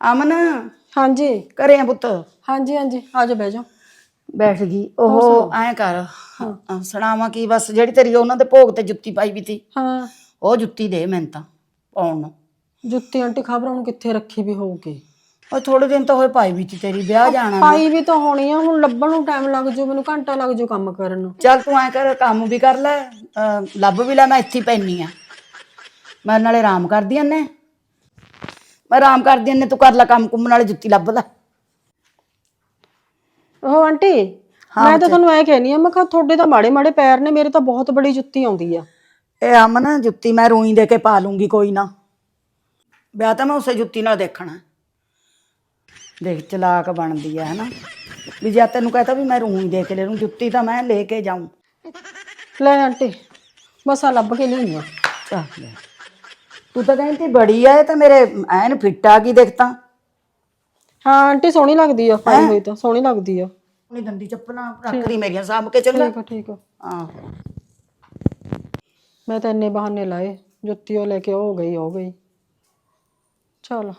ਅਮਨ? ਹਾਂਜੀ। ਘਰੇ ਆ ਪੁੱਤ? ਹਾਂਜੀ ਹਾਂਜੀ। ਆ ਜਾ ਬਹਿ ਜਾ ਬੈਠ ਗਈ। ਉਹ ਐਂ ਕਰ। ਸੁਣਾਵਾਂ ਕੀ? ਬਸ ਜਿਹੜੀ ਤੇਰੀ ਉਹਨਾਂ ਦੇ ਭੋਗ ਤੇ ਜੁੱਤੀ ਪਾਈ ਵੀ ਤੀ। ਹਾਂ। ਉਹ ਜੁੱਤੀ ਦੇ ਮੈਨੂੰ ਤਾਂ ਪਾਉਣ ਨੂੰ। ਜੁੱਤੀ ਆਂਟੀ ਖਬਰ ਹੁਣ ਕਿੱਥੇ ਰੱਖੀ ਵੀ ਹੋਊਗੀ? ਉਹ ਥੋੜੇ ਦਿਨ ਤਾਂ ਹੋਏ ਪਾਈ ਵੀ ਤੀ ਤੇਰੀ ਵਿਆਹ ਜਾਣਾ ਪਾਈ ਵੀ ਤਾਂ ਹੋਣੀ ਆ ਹੁਣ ਲੱਭਣ ਨੂੰ ਟਾਈਮ ਲੱਗ ਜੂ ਮੈਨੂੰ ਘੰਟਾ ਲੱਗ ਜੂ ਕੰਮ ਕਰਨ ਨੂੰ। ਚੱਲ ਤੂੰ ਐ ਕਰ ਕੰਮ ਵੀ ਕਰ ਲੈ ਲੱਭ ਵੀ ਲੈ ਮੈਂ ਇੱਥੇ ਪੈਣੀ ਆ। ਮੈਂ ਨਾਲੇ ਆਰਾਮ ਕਰਦੀ ਐਨੇ ਮੈਂ ਆਰਾਮ ਕਰਦੀ ਐਨੇ ਤੂੰ ਕਰ ਲੈ ਕੰਮ ਕੁੰਮ ਨਾਲੇ ਜੁੱਤੀ ਲੱਭ ਲੈ ਉਹ ਆਂਟੀ ਮੈਂ ਤਾਂ ਤੁਹਾਨੂੰ ਐ ਕਹਿਨੀ ਆ ਮੈਂ ਕਿਹਾ ਤੁਹਾਡੇ ਤਾਂ ਮਾੜੇ ਮਾੜੇ ਪੈਰ ਨੇ ਮੇਰੇ ਤਾਂ ਬਹੁਤ ਬੜੀ ਜੁੱਤੀ ਆਉਂਦੀ ਆ। ਇਹ ਅਮਨ ਜੁੱਤੀ ਮੈਂ ਰੂਈ ਦੇ ਕੇ ਪਾ ਲੂੰਗੀ ਕੋਈ ਨਾ। ਵਿਆਹ ਤਾਂ ਮੈਂ ਉਸੇ ਜੁੱਤੀ ਨਾਲ ਦੇਖਣਾ। ਦੇਖ ਚਲਾਕ ਬਣਦੀ ਹੈ ਹਨਾ। ਵੀ ਜੇ ਤੈਨੂੰ ਕਹਤਾ ਵੀ ਮੈਂ ਰੂਈ ਦੇ ਕੇ ਲੈ ਲੂੰ ਜੁੱਤੀ ਤਾਂ ਮੈਂ ਲੈ ਕੇ ਜਾਊਂ। ਲੈ ਆਂਟੀ ਬਸ ਆ ਲੱਭ ਕੇ ਲਿਆਈ ਆ। ਚੱਲ ਲੈ। ਤੂੰ ਤਾਂ ਕਹਿੰਦੀ ਬੜੀ ਆ ਇਹ ਤਾਂ ਮੇਰੇ ਐਨ ਫਿੱਟ ਆ ਗਈ ਹਾਂ ਆਂਟੀ ਸੋਹਣੀ ਲੱਗਦੀ ਆ ਪਾਈ ਹੋਈ ਤਾਂ ਸੋਹਣੀ ਲੱਗਦੀ ਆ। ਉਹਨੇ ਗੰਦੀ ਚੱਪਲਾਂ ਰੱਖ ਮੇਰੀਆਂ ਸਾਂਭ ਕੇ ਚੰਗਾ ਠੀਕ ਆ ਠੀਕ ਆ। ਆਹੋ। ਮੈਂ ਤਾਂ ਇੰਨੇ ਬਹਾਨੇ ਲਾਏ ਜੁੱਤੀ ਉਹ ਲੈ ਕੇ ਹੋ ਗਈ ਉਹ ਹੋ ਗਈ। ਚਲ।